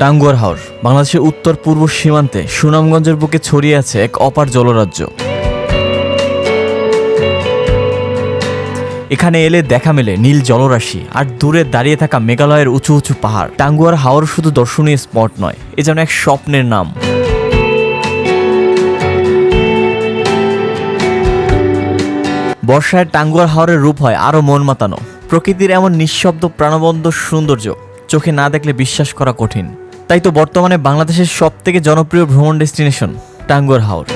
টাঙ্গুয়ার হাওর, বাংলাদেশের উত্তর পূর্ব সীমান্তে সুনামগঞ্জের বুকে ছড়িয়ে আছে এক অপার জলরাজ্য। এখানে এলে দেখা মেলে নীল জলরাশি আর দূরে দাঁড়িয়ে থাকা মেঘালয়ের উঁচু উঁচু পাহাড়। টাঙ্গুয়ার হাওর শুধু দর্শনীয় স্পট নয়, এ যেন এক স্বপ্নের নাম। বর্ষায় টাঙ্গুয়ার হাওরের রূপ হয় আরও মন মাতানো প্রকৃতির এমন নিঃশব্দ প্রাণবন্ত সৌন্দর্য চোখে না দেখলে বিশ্বাস করা কঠিন। তাই তো বর্তমানে বাংলাদেশের সব থেকে জনপ্রিয় ভ্রমণ ডেস্টিনেশন টাঙ্গুয়ার হাওর।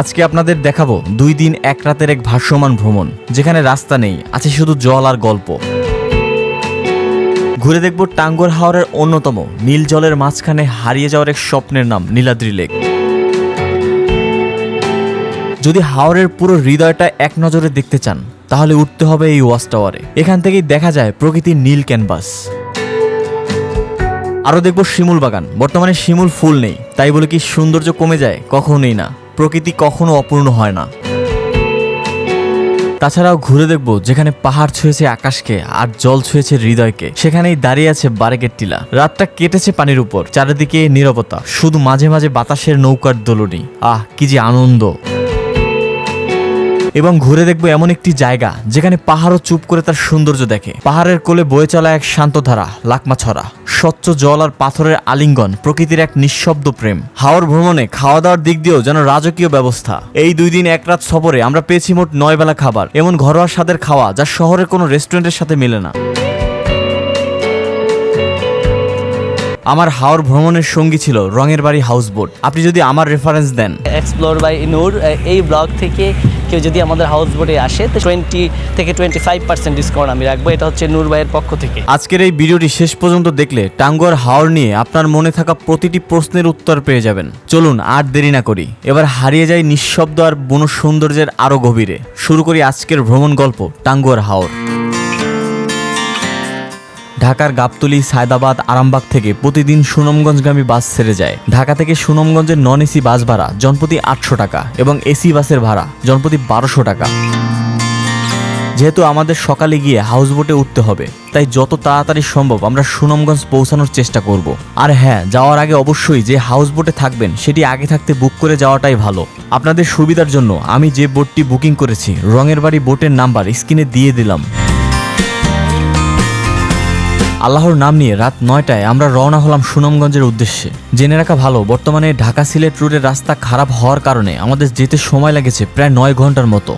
আজকে আপনাদের দেখাবো দুই দিন এক রাতের এক ভাষ্যমান ভ্রমণ, যেখানে রাস্তা নেই, আছে শুধু জল আর গল্প। ঘুরে দেখব টাঙ্গর হাওরের অন্যতম নীল জলের মাঝখানে হারিয়ে যাওয়ার এক স্বপ্নের নাম, নীলাদ্রি লেক। যদি হাওরের পুরো হৃদয়টা এক নজরে দেখতে চান তাহলে উঠতে হবে এই ওয়াচ টাওয়ারে। এখান থেকেই দেখা যায় প্রকৃতির নীল ক্যানভাস। আরও দেখব শিমুল বাগান। বর্তমানে শিমুল ফুল নেই। তাই বলে কি সৌন্দর্য কমে যায়? কখনোই না। প্রকৃতি কখনো অপূর্ণ হয় না। তাছাড়াও ঘুরে দেখব যেখানে পাহাড় ছুঁয়েছে আকাশকে আর জল ছুঁয়েছে হৃদয়কে। সেখানেই দাঁড়িয়ে আছে বারেকের টিলা। রাতটা কেটেছে পানির উপর। চারিদিকে নীরবতা। শুধু মাঝে মাঝে বাতাসের নৌকার দোলনি। আহ, কি যে আনন্দ! এবং ঘুরে দেখব এমন একটি জায়গা যেখানে পাহাড়ও চুপ করে তার সৌন্দর্য দেখে। পাহাড়ের কোলে বয়ে চলা এক শান্ত ধারা লাকমা ছড়া স্বচ্ছ জল আর পাথরের আলিঙ্গন প্রকৃতির এক নিঃশব্দ প্রেম। হাওর ভ্রমণে খাওয়া দাওয়ার দিক দিয়েও যেন রাজকীয় ব্যবস্থা। এই দুই দিন এক রাত সফরে আমরা পেয়েছি মোট নয় বেলা খাবার, এমন ঘরোয়া স্বাদের খাওয়া যা শহরের কোনো রেস্টুরেন্টের সাথে মেলে না। আমার হাওর ভ্রমণের সঙ্গী ছিল রঙের বাড়ি হাউসবোট। আপনি যদি আমার রেফারেন্স দেন। এক্সপ্লোর বাই নূর এই ব্লগ থেকে কেউ যদি আমাদের হাউস বোটে আসে তো টোয়েন্টি থেকে টোয়েন্টি ফাইভ পার্সেন্ট ডিসকাউন্ট আমি রাখব। এটা হচ্ছে নূর ভাইয়ের পক্ষ থেকে। আজকের এই ভিডিওটি শেষ পর্যন্ত দেখলে টাঙ্গর হাওর নিয়ে আপনার মনে থাকা প্রতিটি প্রশ্নের উত্তর পেয়ে যাবেন। চলুন আর দেরি না করি। এবার হারিয়ে যাই নিঃশব্দ আর বন সৌন্দর্যের আরও গভীরে। শুরু করি আজকের ভ্রমণ গল্প টাঙ্গুয়ার হাওর। ঢাকার গাবতলি, সায়দাবাদ, আরামবাগ থেকে প্রতিদিন সুনামগঞ্জগামী বাস ছেড়ে যায়। ঢাকা থেকে সুনামগঞ্জের নন এসি বাস ভাড়া জনপ্রতি আটশো টাকা এবং এসি বাসের ভাড়া জনপ্রতি বারোশো টাকা। যেহেতু আমাদের সকালে গিয়ে হাউস বোটে উঠতে হবে, তাই যত তাড়াতাড়ি সম্ভব আমরা সুনামগঞ্জ পৌঁছানোর চেষ্টা করব। আর হ্যাঁ যাওয়ার আগে অবশ্যই যে হাউস বোটে থাকবেন, সেটি আগে থাকতে বুক করে যাওয়াটাই ভালো। আপনাদের সুবিধার জন্য আমি যে বোটটি বুকিং করেছি, রঙের বাড়ি বোটের নাম্বার স্ক্রিনে দিয়ে দিলাম। আল্লাহর নাম নিয়ে রাত নয়টায় আমরা রওনা হলাম সুনামগঞ্জের উদ্দেশ্যে। জেনে রাখা ভালো, বর্তমানে ঢাকা সিলেট রুটের রাস্তা খারাপ হওয়ার কারণে আমাদের যেতে সময় লেগেছে প্রায় নয় ঘণ্টার মতো।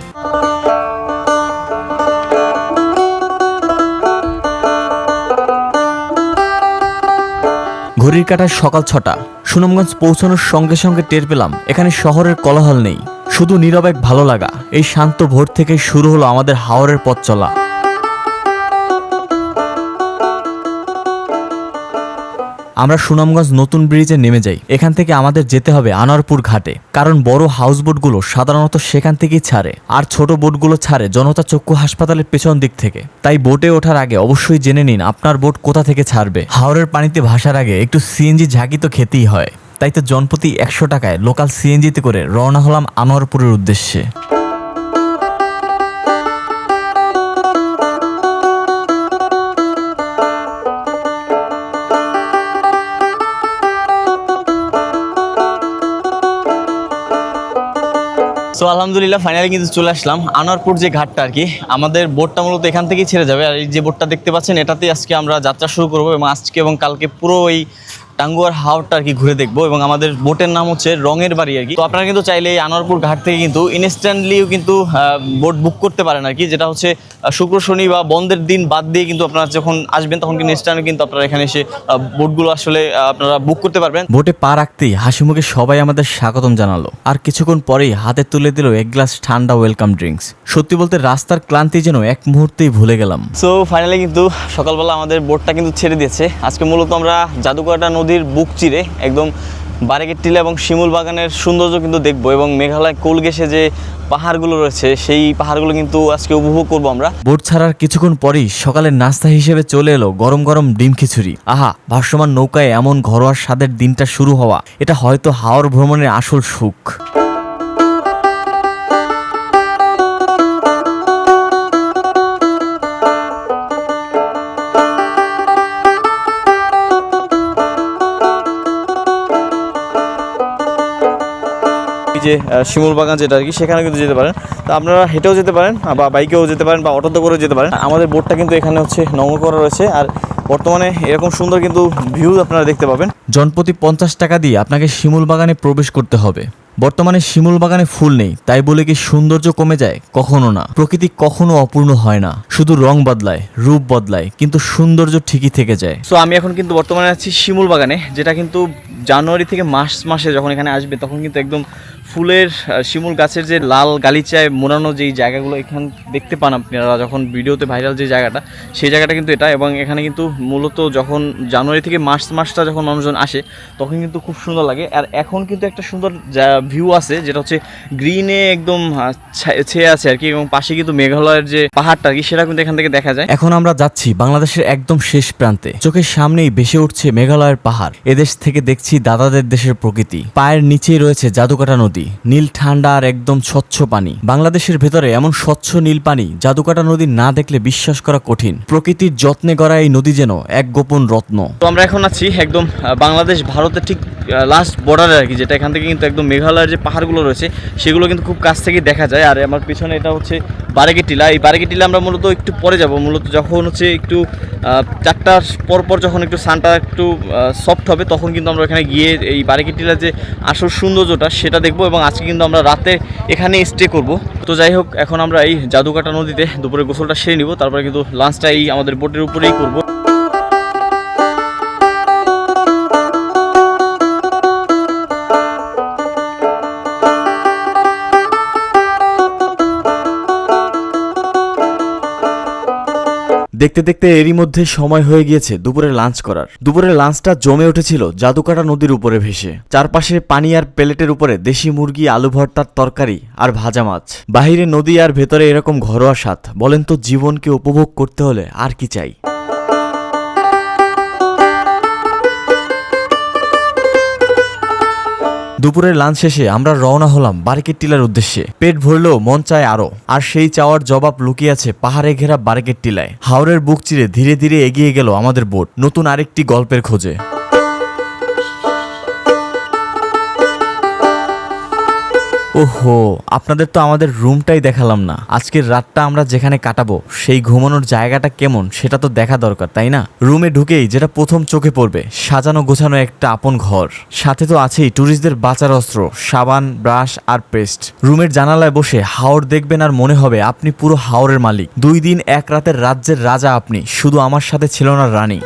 ঘড়ির কাটায় সকাল ছটা। সুনামগঞ্জ পৌঁছানোর সঙ্গে সঙ্গে টের পেলাম, এখানে শহরের কোলাহল নেই। শুধু নীরব এক ভালো লাগা, এই শান্ত ভোর থেকে শুরু হলো আমাদের হাওরের পথ চলা। আমরা সুনামগঞ্জ নতুন ব্রিজে নেমে যাই। এখান থেকে আমাদের যেতে হবে আনোয়ারপুর ঘাটে। কারণ বড় হাউসবোটগুলো সাধারণত সেখান থেকেই ছাড়ে, আর ছোট বোটগুলো ছাড়ে জনতা চক্ষু হাসপাতালের পেছন দিক থেকে। তাই বোটে ওঠার আগে অবশ্যই জেনে নিন আপনার বোট কোথা থেকে ছাড়বে। হাওরের পানিতে ভাসার আগে একটু সিএনজি ঝাঁকি তো খেতেই হয়। তাই তো জনপ্রতি একশো টাকায় লোকাল সিএনজিতে করে রওনা হলাম আনোয়ারপুরের উদ্দেশ্যে। আলহামদুলিল্লাহ ফাইনালি কিন্তু চলে আসলাম। আনোয়ারপুর যে ঘাটটা আর কি, আমাদের বোটটা মূলত এখান থেকেই ছেড়ে যাবে। আর এই যে বোটটা দেখতে পাচ্ছেন, এটাতেই আজকে আমরা যাত্রা শুরু করব এবং আজকে এবং কালকে পুরো এই টাঙ্গুয়ার হাওরটা আর কি ঘুরে দেখব এবং আমাদের বোটের নাম হচ্ছে রঙের বাড়ি আর কি। তো আপনারা কিন্তু চাইলে এই আনোয়ারপুর ঘাট থেকে কিন্তু ইনস্ট্যান্টলিও কিন্তু বোট বুক করতে পারেন আর কি যেটা হচ্ছে শুক্র শনি বা বন্ধের দিন বাদ দিয়ে কিন্তু আপনারা যখন আসবেন তখন কিন্তু ইনস্ট্যান্ট কিন্তু আপনারা এখানে এসে বোটগুলো আসলে আপনারা বুক করতে পারবেন। বোটে পা রাখতেই হাসি মুখে সবাই আমাদের স্বাগতম জানালো। আর কিছুক্ষণ পরেই হাতে তুলে দিল এক গ্লাস ঠান্ডা ওয়েলকাম ড্রিঙ্কস সত্যি বলতে রাস্তার ক্লান্তি যেন এক মুহূর্তেই ভুলে গেলাম। সো ফাইনালি কিন্তু সকালবেলা আমাদের বোটটা কিন্তু ছেড়ে দিয়েছে। আজকে মূলত আমরা জাদুকরটা নদীর বুক চিরে একদম বারেগের টিলা এবং শিমুল বাগানের সৌন্দর্য কিন্তু দেখব এবং মেঘালয় কোল গেছে যে পাহাড়গুলো রয়েছে, সেই পাহাড়গুলো কিন্তু আজকে উপভোগ করব আমরা। বোট ছাড়ার কিছুক্ষণ পরেই সকালের নাস্তা হিসেবে চলে এলো গরম গরম ডিম খিচুড়ি। আহা, ভাসমান নৌকায় এমন ঘরোয়া স্বাদের দিনটা শুরু হওয়া। এটা হয়তো হাওর ভ্রমণের আসল সুখ। যে শিমুল বাগান যেটা আর কি সেখানে কিন্তু যেতে পারেন। তো আপনারা হেঁটেও যেতে পারেন, বা বাইকেও যেতে পারেন, বা অটোতে করেও যেতে পারেন। আমাদের বোটটা কিন্তু এখানে হচ্ছে নঙ্গ করা রয়েছে, আর বর্তমানে এরকম সুন্দর কিন্তু ভিউ আপনারা দেখতে পাবেন। জনপ্রতি পঞ্চাশ টাকা দিয়ে আপনাকে শিমুল বাগানে প্রবেশ করতে হবে। বর্তমানে শিমুল বাগানে ফুল নেই, তাই বলে কি সৌন্দর্য কমে যায়? কখনো না। প্রকৃতি কখনো অপূর্ণ হয় না। শুধু রং বদলায়, রূপ বদলায়, কিন্তু সৌন্দর্য ঠিকই থেকে যায়। সো আমি এখন কিন্তু বর্তমানে আছি শিমুল বাগানে, যেটা কিন্তু জানুয়ারি থেকে মার্চ মাসে যখন এখানে আসবে, তখন কিন্তু একদম ফুলের শিমুল গাছের যে লাল গালিচায় মোড়ানো যেই জায়গাগুলো, এখান দেখতে পান আপনারা যখন ভিডিওতে ভাইরাল যে জায়গাটা, সেই জায়গাটা কিন্তু এটা। এবং এখানে কিন্তু মূলত যখন জানুয়ারি থেকে মার্চ মাসটা যখন মানুষজন আসে, তখন কিন্তু খুব সুন্দর লাগে। আর এখন কিন্তু একটা সুন্দর ভিউ আছে যেটা হচ্ছে গ্রিনে একদম ছেয়ে আছে আর কি এবং পাশে কিন্তু মেঘালয়ের যে পাহাড়টা আর কি সেটা কিন্তু এখান থেকে দেখা যায়। এখন আমরা যাচ্ছি বাংলাদেশের একদম শেষ প্রান্তে। চোখের সামনেই ভেসে উঠছে মেঘালয়ের পাহাড়। এদেশ থেকে দেখছি দাদাদের দেশের প্রকৃতি। পায়ের নিচেই রয়েছে জাদুকাটা নদী। নীল ঠান্ডা আর একদম স্বচ্ছ পানি। বাংলাদেশের ভেতরে এমন স্বচ্ছ নীল পানি জাদুকাটা নদী না দেখলে বিশ্বাস করা কঠিন। প্রকৃতির যত্নে গড়া এই নদী যেন এক গোপন রত্ন। তো আমরা এখন আছি একদম বাংলাদেশ ভারতের ঠিক লাস্ট বর্ডারে আর কি যেটা এখান থেকে কিন্তু একদম মেঘালয়ের যে পাহাড়গুলো রয়েছে, সেগুলো কিন্তু খুব কাছ থেকে দেখা যায়। আর আমার পিছনে এটা হচ্ছে বারেকে টিলা এই বারেকে টিলা আমরা মূলত একটু পরে যাব। মূলত যখন হচ্ছে একটু চারটার পর পর যখন একটু সানটা একটু সফট হবে, তখন কিন্তু আমরা এখানে গিয়ে এই বারেকে টিলার যে আসল সৌন্দর্যটা, সেটা দেখব এবং আজকে কিন্তু আমরা রাতে এখানে স্টে করব। তো যাই হোক, এখন আমরা এই জাদুকাটা নদীতে দুপুরে গোসলটা সেরে নিব। তারপরে কিন্তু লাঞ্চটা এই আমাদের বোটের উপরেই করব। দেখতে দেখতে এরই মধ্যে সময় হয়ে গিয়েছে দুপুরে লাঞ্চ করার। দুপুরের লাঞ্চটা জমে উঠেছিল জাদুকাটা নদীর উপরে ভেসে। চারপাশে পানি আর প্লেটের উপরে দেশি মুরগি, আলু ভর্তার তরকারি আর ভাজা মাছ। বাহিরে নদী আর ভেতরে এরকম ঘরোয়া স্বাদ। বলেন তো জীবনকে উপভোগ করতে হলে আর কি চাই? দুপুরের লাঞ্চ শেষে আমরা রওনা হলাম বারিকের টিলার উদ্দেশ্যে। পেট ভরলেও মন চায় আরও আর সেই চাওয়ার জবাব লুকিয়ে আছে পাহাড়ে ঘেরা বারিকের টিলায়। হাওরের বুক চিরে ধীরে ধীরে এগিয়ে গেল আমাদের বোট। নতুন আরেকটি গল্পের খোঁজে। ওহো, আপনাদের তো আমাদের রুমটাই দেখালাম না। আজকের রাতটা আমরা যেখানে কাটাবো, সেই ঘুমানোর জায়গাটা কেমন, সেটা তো দেখা দরকার, তাই না? রুমে ঢুকেই যেটা প্রথম চোখে পড়বে, সাজানো গোছানো একটা আপন ঘর। সাথে তো আছেই ট্যুরিস্টদের বাঁচার অস্ত্র, সাবান, ব্রাশ আর পেস্ট। রুমের জানালায় বসে হাওর দেখবেন আর মনে হবে আপনি পুরো হাওরের মালিক। দুই দিন, এক রাতের রাজ্যের রাজা আপনি, শুধু আমার সাথে ছিল না রানী।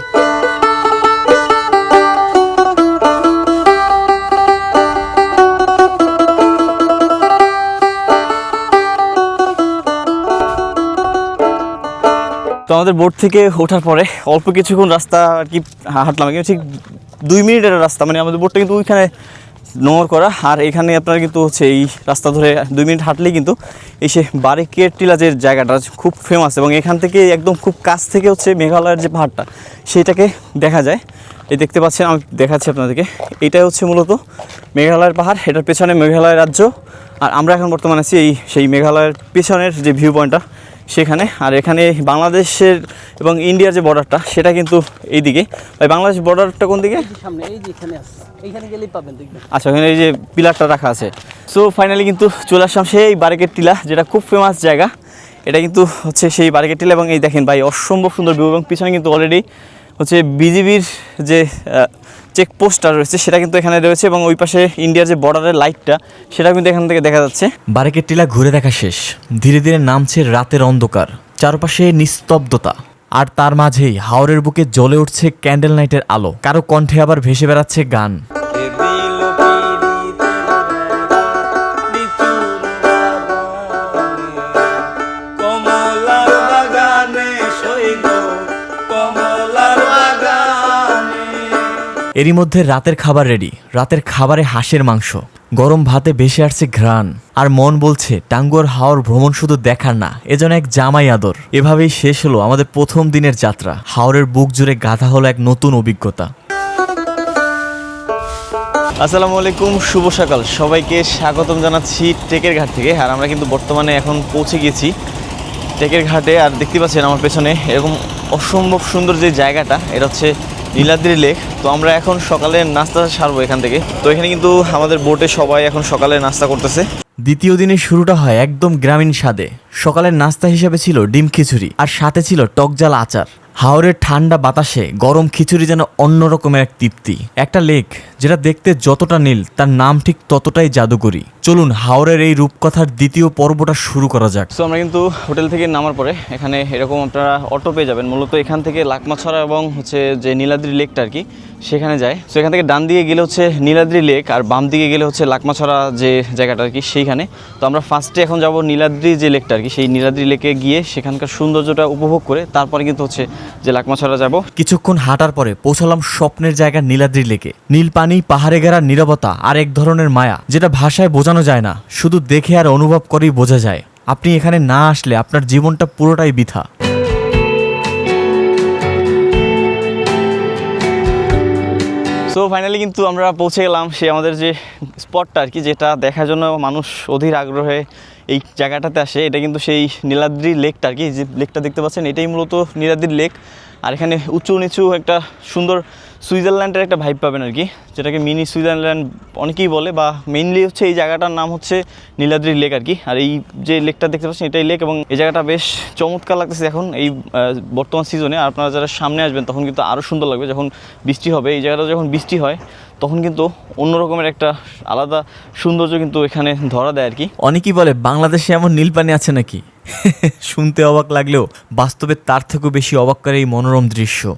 আমাদের বোট থেকে ওঠার পরে অল্প কিছুক্ষণ রাস্তা আর কি হাঁটলাম। কিন্তু ঠিক দুই মিনিটের রাস্তা মানে আমাদের বোটটা কিন্তু ওইখানে নোংর করা। আর এখানে আপনার কিন্তু হচ্ছে এই রাস্তা ধরে দুই মিনিট হাঁটলেই কিন্তু এসে বারিকের টিলা যে জায়গাটা খুব ফেমাস এবং এখান থেকে একদম খুব কাছ থেকে হচ্ছে মেঘালয়ের যে পাহাড়টা সেইটাকে দেখা যায়। এই দেখতে পাচ্ছেন, আমি দেখাচ্ছি আপনাদেরকে। এটাই হচ্ছে মূলত মেঘালয়ের পাহাড়, এটার পেছনে মেঘালয় রাজ্য। আর আমরা এখন বর্তমানে আছি এই সেই মেঘালয়ের পেছনের যে ভিউ পয়েন্টটা সেখানে। আর এখানে বাংলাদেশের এবং ইন্ডিয়ার যে বর্ডারটা সেটা কিন্তু এইদিকে। ভাই বাংলাদেশ বর্ডারটা কোন দিকে? সামনে এই যে এখানে আছে। এইখানে গেলেই পাবেন আচ্ছা ওখানে এই যে পিলারটা রাখা আছে। সো ফাইনালি কিন্তু চলে আসলাম সেই বারেকের টিলা যেটা খুব ফেমাস জায়গা। এটা কিন্তু হচ্ছে সেই বারেকের টিলা এবং এই দেখেন ভাই অসম্ভব সুন্দর ভিউ এবং পিছনে কিন্তু অলরেডি হচ্ছে বিজিবির যে চেকপোস্টটা রয়েছে, সেটা কিন্তু এখানে রয়েছে এবং ওই পাশে ইন্ডিয়ার যে বর্ডারের লাইটটা সেটা কিন্তু এখান থেকে দেখা যাচ্ছে। বারেকের টিলা ঘুরে দেখা শেষ। ধীরে ধীরে নামছে রাতের অন্ধকার, চারপাশে নিস্তব্ধতা। আর তার মাঝেই হাওরের বুকে জ্বলে উঠছে ক্যান্ডেল নাইটের আলো। কারও কণ্ঠে আবার ভেসে বেড়াচ্ছে গান। এরই মধ্যে রাতের খাবার রেডি রাতের খাবারে হাঁসের মাংস। গরম ভাতে ভেসে আসছে ঘ্রাণ। আর মন বলছে, টাঙ্গুয়ার হাওর ভ্রমণ শুধু দেখার না এজন এক জামাই আদর। এভাবেই শেষ হলো আমাদের প্রথম দিনের যাত্রা। হাওরের বুক জুড়ে গাথা হলো এক নতুন অভিজ্ঞতা। আসসালামু আলাইকুম, শুভ সকাল। সবাইকে স্বাগতম জানাচ্ছি টেকের ঘাট থেকে। আর আমরা কিন্তু বর্তমানে এখন পৌঁছে গেছি টেকের ঘাটে। আর দেখতে পাচ্ছেন আমার পেছনে এরকম অসম্ভব সুন্দর যে জায়গাটা, এটা হচ্ছে নীলাদ্রি লেক। তো আমরা এখন সকালে নাস্তা সারবো এখান থেকে। তো এখানে কিন্তু আমাদের বোটে সবাই এখন সকালে নাস্তা করতেছে। দ্বিতীয় দিনের শুরুটা হয় একদম গ্রামীণ স্বাদে। সকালের নাস্তা হিসেবে ছিল ডিম খিচুড়ি, আর সাথে ছিল টকজাল আচার। হাওরের ঠান্ডা বাতাসে গরম খিচুড়ি যেন অন্যরকমের এক তৃপ্তি। একটা লেক যেটা দেখতে যতটা নীল, তার নাম ঠিক ততটাই জাদুকরি। চলুন হাওরের এই রূপকথার দ্বিতীয় পর্বটা শুরু করা যাক। তো আমরা কিন্তু হোটেল থেকে নামার পরে এখানে এরকম আপনারা অটো পেয়ে যাবেন। মূলত এখান থেকে লাকমাছড়া এবং হচ্ছে যে নীলাদ্রি লেকটা আর কি সেখানে যায়। তো এখান থেকে ডান দিকে গেলে হচ্ছে নীলাদ্রি লেক আর বাম দিকে গেলে হচ্ছে লাকমাছড়া যে জায়গাটা আর কি, সেইখানে। তো আমরা ফার্স্টে এখন যাব নীলাদ্রি যে লেকটা আর কি, সেই নীলাদ্রি লেকে গিয়ে সেখানকার সৌন্দর্যটা উপভোগ করে তারপরে কিন্তু হচ্ছে যে লাকমাছড়া যাব। কিছুক্ষণ হাঁটার পরে পৌঁছালাম স্বপ্নের জায়গা নীলাদ্রি লেকে। নীল পানি, পাহাড়ে ঘেরা নীরবতা আর এক ধরনের মায়া, যেটা ভাষায় বোঝানো যায় না, শুধু দেখে আর অনুভব করেই বোঝা যায়। আপনি এখানে না আসলে আপনার জীবনটা পুরোটাই বৃথা। সো ফাইনালি কিন্তু আমরা পৌঁছে গেলাম সে আমাদের যে স্পটটা আর কি, যেটা দেখার জন্য মানুষ অধীর আগ্রহে এই জায়গাটাতে আসে। এটা কিন্তু সেই নীলাদ্রি লেকটা আর কি, যে লেকটা দেখতে পাচ্ছেন, এটাই মূলত নীলাদ্রি লেক আর এখানে উঁচু নিচু একটা সুন্দর সুইজারল্যান্ডের একটা ভাইব পাবেন আর কি, যেটাকে মিনি সুইজারল্যান্ড অনেকেই বলে বা মেইনলি হচ্ছে এই জায়গাটার নাম হচ্ছে নীলাদ্রি লেক আর কি। আর এই যে লেকটা দেখতে পাচ্ছেন এটাই লেক এবং এই জায়গাটা বেশ চমৎকার লাগতেছে এখন এই বর্তমান সিজনে আপনারা যারা সামনে আসবেন তখন কিন্তু আরও সুন্দর লাগবে যখন বৃষ্টি হবে। এই জায়গাটা যখন বৃষ্টি হয় তখন কিন্তু অন্য রকমের একটা আলাদা সৌন্দর্য কিন্তু এখানে ধরা দেয় আর কি। অনেকেই বলে, বাংলাদেশে এমন নীল পানি আছে নাকি? শুনতে অবাক লাগলেও বাস্তবে তার থেকেও বেশি অবাক করে এই মনোরম দৃশ্য।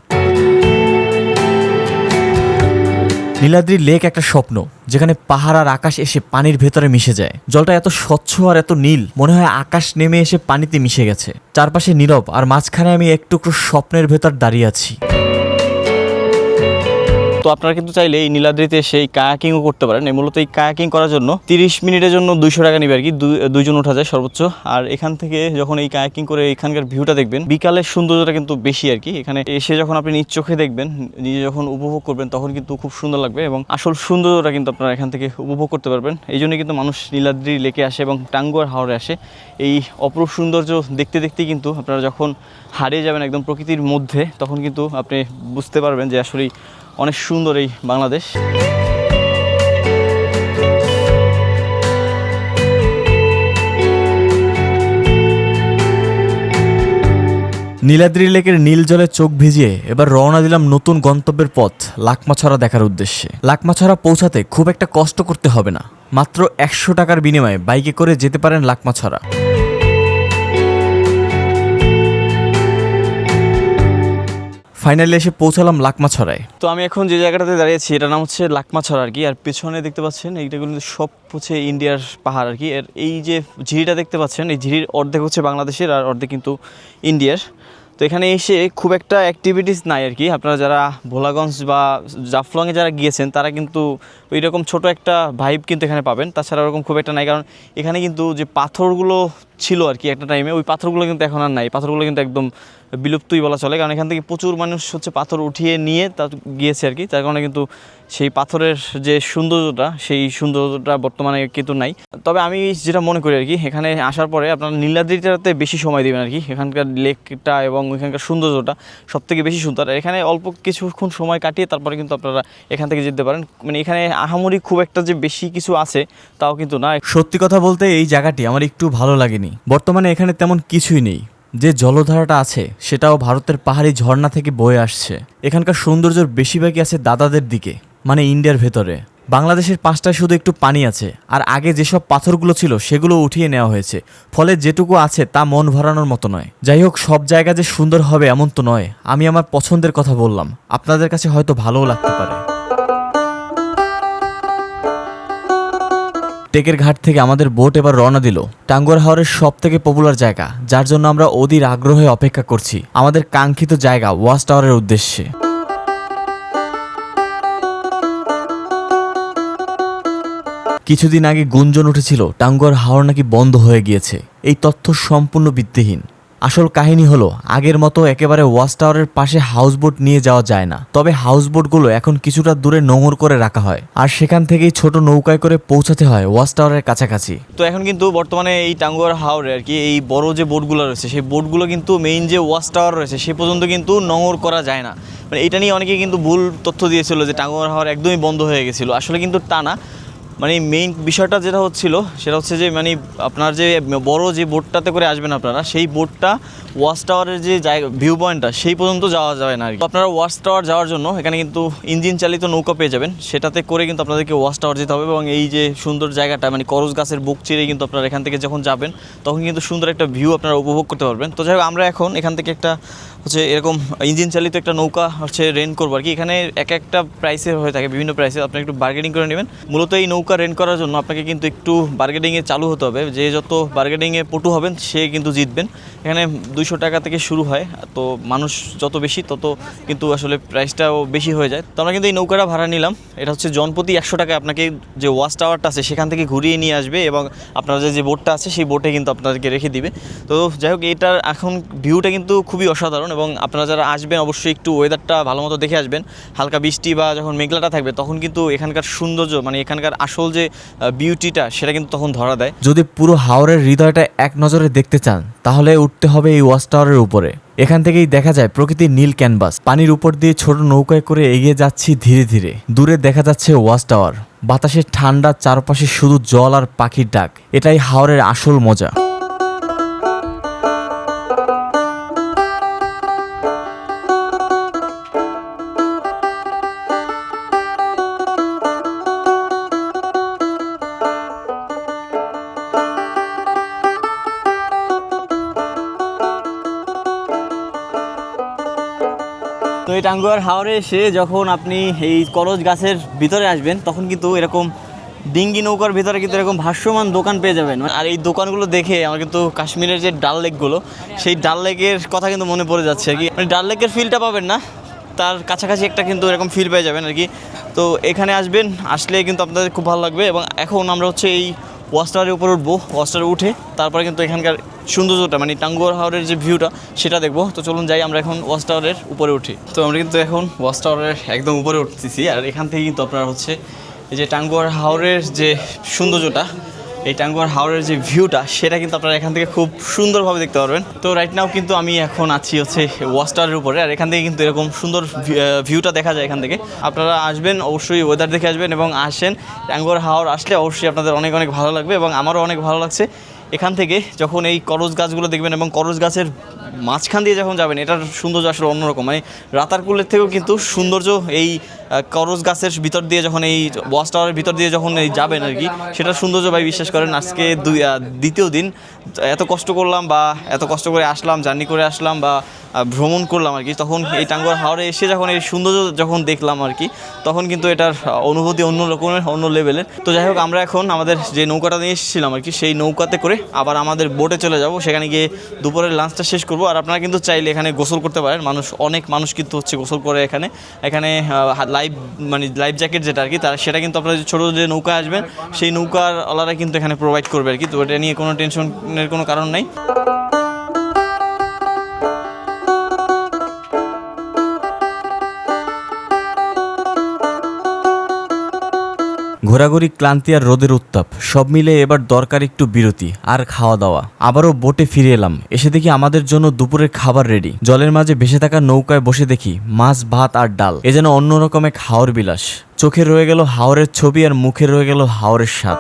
নীলাদ্রি লেক একটা স্বপ্ন, যেখানে পাহাড় আর আকাশ এসে পানির ভেতরে মিশে যায়। জলটা এত স্বচ্ছ আর এত নীল, মনে হয় আকাশ নেমে এসে পানিতে মিশে গেছে। চারপাশে নীরব, আর মাঝখানে আমি এক টুকরো স্বপ্নের ভেতর দাঁড়িয়ে আছি। তো আপনারা কিন্তু চাইলে এই নীলাদ্রিতে সেই কায়াকিংও করতে পারেন। এই মূলত এই কায়াকিং করার জন্য তিরিশ মিনিটের জন্য দুইশো টাকা নিবে আর কি দুই- দুইজন ওঠা যায় সর্বোচ্চ। আর এখান থেকে যখন এই কায়াকিং করে এখানকার ভিউটা দেখবেন বিকালের সৌন্দর্যটা কিন্তু বেশি আর কি এখানে এসে যখন আপনি নিজ চোখে দেখবেন, নিজে যখন উপভোগ করবেন, তখন কিন্তু খুব সুন্দর লাগবে এবং আসল সৌন্দর্যটা কিন্তু আপনারা এখান থেকে উপভোগ করতে পারবেন। এই জন্য কিন্তু মানুষ নীলাদ্রি লেকে আসে এবং টাঙ্গুয়ার হাওড়ে আসে। এই অপরূপ সৌন্দর্য দেখতে দেখতে কিন্তু আপনারা যখন হারিয়ে যাবেন একদম প্রকৃতির মধ্যে, তখন কিন্তু আপনি বুঝতে পারবেন যে আসলেই অনেক সুন্দর এই বাংলাদেশ। নীলাদ্রি লেকের নীল জলে চোখ ভিজিয়ে এবার রওনা দিলাম নতুন গন্তব্যের পথ, লাকমাছড়া দেখার উদ্দেশ্যে। লাকমাছড়া পৌঁছাতে খুব একটা কষ্ট করতে হবে না। মাত্র একশো টাকার বিনিময়ে বাইকে করে যেতে পারেন লাকমাছড়া। ফাইনালি এসে পৌঁছালাম লাকমাছড়ায়। তো আমি এখন যে জায়গাটাতে দাঁড়িয়েছি, এটার নাম হচ্ছে লাকমাছড়া আর কি। আর পেছনে দেখতে পাচ্ছেন, এইটা কিন্তু সব হচ্ছে ইন্ডিয়ার পাহাড় আর কি। এর এই যে ঝিরিটা দেখতে পাচ্ছেন, এই ঝিরির অর্ধেক হচ্ছে বাংলাদেশের আর অর্ধেক কিন্তু ইন্ডিয়ার। তো এখানে এসে খুব একটা অ্যাক্টিভিটিস নাই আর কি। আপনারা যারা ভোলাগঞ্জ বা জাফলংয়ে যারা গিয়েছেন, তারা কিন্তু ওই রকম ছোট একটা ভাইব কিন্তু এখানে পাবেন। তাছাড়া ওরকম খুব একটা নাই, কারণ এখানে কিন্তু যে পাথরগুলো ছিল আর কি একটা টাইমে ওই পাথরগুলো কিন্তু এখন আর নাই। পাথরগুলো কিন্তু একদম বিলুপ্তই বলা চলে, কারণ এখান থেকে প্রচুর মানুষ হচ্ছে পাথর উঠিয়ে নিয়ে তা গিয়েছে আর কি। তার কারণে কিন্তু সেই পাথরের যে সৌন্দর্যটা, সেই সৌন্দর্যটা বর্তমানে কিন্তু নাই। তবে আমি যেটা মনে করি আর কি, এখানে আসার পরে আপনারা নীলাদ্রিটাতে বেশি সময় দেবেন আর কি। এখানকার লেকটা এবং এখানকার সৌন্দর্যটা সব থেকে বেশি সুন্দর। এখানে অল্প কিছুক্ষণ সময় কাটিয়ে তারপরে কিন্তু আপনারা এখান থেকে যেতে পারেন। মানে এখানে আহামরি খুব একটা যে বেশি কিছু আছে, তাও কিন্তু না। সত্যি কথা বলতে এই জায়গাটি আমার একটু ভালো লাগেনি। বর্তমানে এখানে তেমন কিছুই নেই। যে জলধারাটা আছে, সেটাও ভারতের পাহাড়ি ঝর্ণা থেকে বয়ে আসছে। এখানকার সৌন্দর্যের বেশিরভাগই আছে দাদাদের দিকে মানে ইন্ডিয়ার ভেতরে। বাংলাদেশের পাঁচটায় শুধু একটু পানি আছে, আর আগে যেসব পাথরগুলো ছিল, সেগুলো উঠিয়ে নেওয়া হয়েছে। ফলে যেটুকু আছে, তা মন ভরানোর মতো নয়। যাই হোক, সব জায়গা যে সুন্দর হবে, এমন তো নয়। আমি আমার পছন্দের কথা বললাম। আপনাদের কাছে হয়তো ভালোও লাগতে পারে। টেকের ঘাট থেকে আমাদের বোট এবার রওনা দিল। টাঙ্গুয়ার হাওরের সব থেকে পপুলার জায়গা, যার জন্য আমরা অধীর আগ্রহে অপেক্ষা করছি। আমাদের কাঙ্ক্ষিত জায়গা ওয়াচ টাওয়ারের উদ্দেশ্যে। কিছুদিন আগে গুঞ্জন উঠেছিল, টাঙ্গুয়ার হাওর নাকি বন্ধ হয়ে গিয়েছে। এই তথ্য সম্পূর্ণ ভিত্তিহীন। আসল কাহিনী হলো, আগের মতো একেবারে ওয়াচ টাওয়ারের পাশে হাউসবোট নিয়ে যাওয়া যায় না। তবে হাউসবোটগুলো এখন কিছুটা দূরে নোঙর করে রাখা হয়। আর সেখান থেকেই ছোট নৌকায় করে পৌঁছাতে হয় ওয়াচ টাওয়ারের কাছাকাছি। তো এখন কিন্তু বর্তমানে এই টাঙ্গুয়ার হাওরে আর কি, এই বড় যে বোটগুলো রয়েছে, সেই বোটগুলো কিন্তু মেইন যে ওয়াচ টাওয়ার রয়েছে, সে পর্যন্ত কিন্তু নোঙর করা যায় না। মানে এটা নিয়ে অনেকে কিন্তু ভুল তথ্য দিয়েছিল যে টাঙ্গুয়ার হাওর একদমই বন্ধ হয়ে গেছিল। আসলে কিন্তু তা না। মানে মেইন বিষয়টা যেটা হচ্ছিল, সেটা হচ্ছে যে মানে আপনার যে বড় যে বোর্ডটাতে করে আসবেন আপনারা, সেই বোটটা ওয়াচ টাওয়ারের যে জায়গা ভিউ পয়েন্টটা সেই পর্যন্ত যাওয়া যাবে না। আপনারা ওয়াচ টাওয়ার যাওয়ার জন্য এখানে কিন্তু ইঞ্জিন চালিত নৌকা পেয়ে যাবেন। সেটাতে করে কিন্তু আপনাদেরকে ওয়াচ টাওয়ার যেতে হবে এবং এই যে সুন্দর জায়গাটা মানে করজ গাছের বুক চিরে কিন্তু আপনারা এখান থেকে যখন যাবেন, তখন কিন্তু সুন্দর একটা ভিউ আপনারা উপভোগ করতে পারবেন। তো যাই আমরা এখন এখান থেকে একটা হচ্ছে এরকম ইঞ্জিন চালিত একটা নৌকা হচ্ছে রেন্ট করব আর কি। এখানে এক একটা প্রাইসের হয়ে থাকে, বিভিন্ন প্রাইসে আপনি একটু বার্গেনিং করে নেবেন। মূলত এই নৌকা রেন্ট করার জন্য আপনাকে কিন্তু একটু বার্গেনিংয়ে চালু হতে হবে। যে যত বার্গেনিংয়ে পটু হবেন, সে কিন্তু জিতবেন। এখানে দুইশো টাকা থেকে শুরু হয়, তো মানুষ যত বেশি তত কিন্তু আসলে প্রাইসটাও বেশি হয়ে যায়। তো আমরা কিন্তু এই নৌকাটা ভাড়া নিলাম। এটা হচ্ছে জনপ্রতি একশো টাকা আপনাকে যে ওয়াচ টাওয়ারটা আছে, সেখান থেকে ঘুরিয়ে নিয়ে আসবে এবং আপনার যে বোটটা আছে, সেই বোটে কিন্তু আপনাদেরকে রেখে দিবে। তো যাই হোক, এটার এখন ভিউটা কিন্তু খুবই অসাধারণ এবং আপনারা যারা আসবেন, অবশ্যই একটু ওয়েদারটা ভালো মতো দেখে আসবেন। হালকা বৃষ্টি বা যখন মেঘলাটা থাকবে, তখন কিন্তু এখানকার সৌন্দর্য মানে এখানকার আসল যে বিউটিটা সেটা কিন্তু তখন ধরা দেয়। যদি পুরো হাওরের হৃদয়টা এক নজরে দেখতে চান, তাহলে উঠতে হবে এই ওয়াচ টাওয়ারের উপরে। এখান থেকেই দেখা যায় প্রকৃতির নীল ক্যানভাস। পানির উপর দিয়ে ছোট নৌকায় করে এগিয়ে যাচ্ছি ধীরে ধীরে। দূরে দেখা যাচ্ছে ওয়াচ টাওয়ার। বাতাসের ঠান্ডা চারপাশে শুধু জল আর পাখির ডাক। এটাই হাওরের আসল মজা। টাঙ্গুয়ার হাওরে এসে যখন আপনি এই করজ গাছের ভিতরে আসবেন, তখন কিন্তু এরকম ডিঙ্গি নৌকার ভিতরে কিন্তু এরকম ভাষ্যমান দোকান পেয়ে যাবেন। আর এই দোকানগুলো দেখে আমার কিন্তু কাশ্মীরের যে ডাল লেকগুলো, সেই ডাল লেকের কথা কিন্তু মনে পড়ে যাচ্ছে আর কি। মানে ডাল লেকের ফিলটা পাবেন না, তার কাছাকাছি একটা কিন্তু এরকম ফিল পেয়ে যাবেন আর কি। তো এখানে আসবেন, আসলে কিন্তু আপনাদের খুব ভালো লাগবে এবং এখন আমরা হচ্ছে এই ওয়াস্টারের উপর উঠবো, ওয়াস্টারে উঠে তারপরে কিন্তু এখানকার সৌন্দর্যটা মানে টাঙ্গুয়ার হাওরের যে ভিউটা সেটা দেখব। তো চলুন যাই, আমরা এখন ওয়াচ টাওয়ারের উপরে উঠি। তো আমরা কিন্তু এখন ওয়াচ টাওয়ারের একদম উপরে উঠতেছি, আর এখান থেকে কিন্তু আপনার হচ্ছে এই যে টাঙ্গুয়ার হাওরের যে সৌন্দর্যটা, এই টাঙ্গুয়ার হাওরের যে ভিউটা সেটা কিন্তু আপনারা এখান থেকে খুব সুন্দরভাবে দেখতে পারবেন। তো রাইট নাও কিন্তু আমি এখন আছি হচ্ছে ওয়াচ টাওয়ারের উপরে, আর এখান থেকে কিন্তু এরকম সুন্দর ভিউটা দেখা যায় এখান থেকে। আপনারা আসবেন, অবশ্যই ওয়েদার দেখে আসবেন, এবং আসেন। টাঙ্গুয়ার হাওর আসলে অবশ্যই আপনাদের অনেক অনেক ভালো লাগবে, এবং আমারও অনেক ভালো লাগছে। এখান থেকে যখন এই করজ গাছগুলো দেখবেন এবং করজ গাছের মাঝখান দিয়ে যখন যাবেন, এটার সৌন্দর্য আসলে অন্যরকম। মানে রাতারকুলের থেকেও কিন্তু সৌন্দর্য এই করজ গাছের ভিতর দিয়ে যখন এই ওয়াচ টাওয়ারের ভিতর দিয়ে যখন এই যাবেন আর কি, সেটা সৌন্দর্য ভাই বিশ্বাস করেন, আজকে দুই দ্বিতীয় দিন, এত কষ্ট করলাম বা এত কষ্ট করে আসলাম, জার্নি করে আসলাম বা ভ্রমণ করলাম আর কি, তখন এই টাঙ্গুয়ার হাওড়ে এসে যখন এই সৌন্দর্য যখন দেখলাম আর কি, তখন কিন্তু এটার অনুভূতি অন্য রকমের, অন্য লেভেলের। তো যাই হোক, আমরা এখন আমাদের যে নৌকাটা নিয়ে এসেছিলাম আর কি, সেই নৌকাতে করে আবার আমাদের বোটে চলে যাব। সেখানে গিয়ে দুপুরের লাঞ্চটা শেষ করব। আর আপনারা কিন্তু চাইলে এখানে গোসল করতে পারেন। মানুষ, অনেক মানুষ কিন্তু হচ্ছে গোসল করে এখানে। এখানে লাইভ মানে লাইফ জ্যাকেট যেটা আর কি তারা সেটা কিন্তু আপনারা ছোটো যে নৌকা আসবেন সেই নৌকার আলারা কিন্তু এখানে প্রোভাইড করবে আর কি, তো এটা নিয়ে কোনো টেনশনের কোনো কারণ নেই। ঘোরাঘুরি, ক্লান্তি আর রোদের উত্তাপ, সব মিলে এবার দরকার একটু বিরতি আর খাওয়া দাওয়া। আবারও বোটে ফিরে এলাম, এসে দেখি আমাদের জন্য দুপুরের খাবার রেডি জলের মাঝে ভেসে থাকা নৌকায় বসে দেখি মাছ, ভাত আর ডাল। এ যেন অন্যরকম এক হাওর বিলাস। চোখে রয়ে গেল হাওরের ছবি আর মুখে রয়ে গেল হাওরের স্বাদ।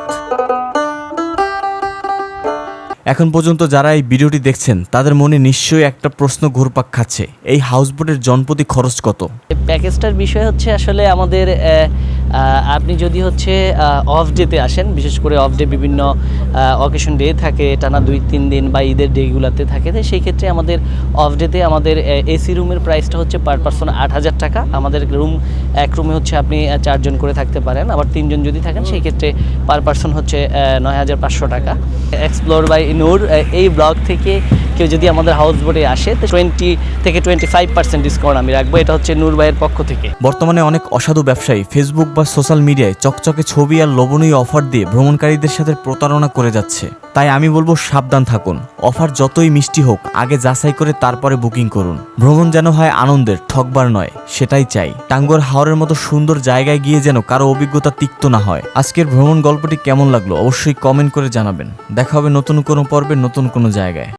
এখন পর্যন্ত যারা এই ভিডিওটি দেখছেন, তাদের মনে নিশ্চয়ই একটা প্রশ্ন ঘুরপাক খাচ্ছে। এই হাউসবোটের জনপ্রতি খরচ কত? প্যাকেজটার বিষয় হচ্ছে আসলে আমাদের আপনি যদি হচ্ছে অফ ডেতে আসেন, বিশেষ করে অফ ডে বিভিন্ন অকেশন ডে থাকে, টানা দুই, তিন দিন বা ঈদের ডেগুলোতে থাকে সেই ক্ষেত্রে আমাদের অফ ডেতে আমাদের এসি রুমের প্রাইসটা হচ্ছে পার পার্সন আট হাজার টাকা। আমাদের রুম এক রুমে হচ্ছে আপনি চারজন করে থাকতে পারেন। আবার তিনজন যদি থাকেন, সেই ক্ষেত্রে পার পার্সন হচ্ছে নয় হাজার পাঁচশো টাকা। এক্সপ্লোর বাই নূর এই ব্লগ থেকে কেউ যদি আমাদের হাউস বোটে আসে টোয়েন্টি থেকে টোয়েন্টি ফাইভ পার্সেন্ট ডিসকাউন্ট আমি রাখব। এটা হচ্ছে নূর ভাইয়ের পক্ষ থেকে। বর্তমানে অনেক অসাধু ব্যবসায়ী ফেসবুক বা সোশ্যাল মিডিয়ায় চকচকে ছবি আর লোভনীয় অফার দিয়ে ভ্রমণকারীদের সাথে প্রতারণা করে যাচ্ছে। তাই আমি বলব সাবধান থাকুন। অফার যতই মিষ্টি হোক, আগে যাচাই করে তারপরে বুকিং করুন। ভ্রমণ যেন হয় আনন্দের, ঠকবার নয়, সেটাই চাই। টাঙ্গর হাওরের মতো সুন্দর জায়গায় গিয়ে যেন কারও অভিজ্ঞতা তিক্ত না হয়। আজকের ভ্রমণ গল্পটি কেমন লাগল অবশ্যই কমেন্ট করে জানাবেন। দেখা হবে নতুন কোনো পর্বে, নতুন কোনো জায়গায়।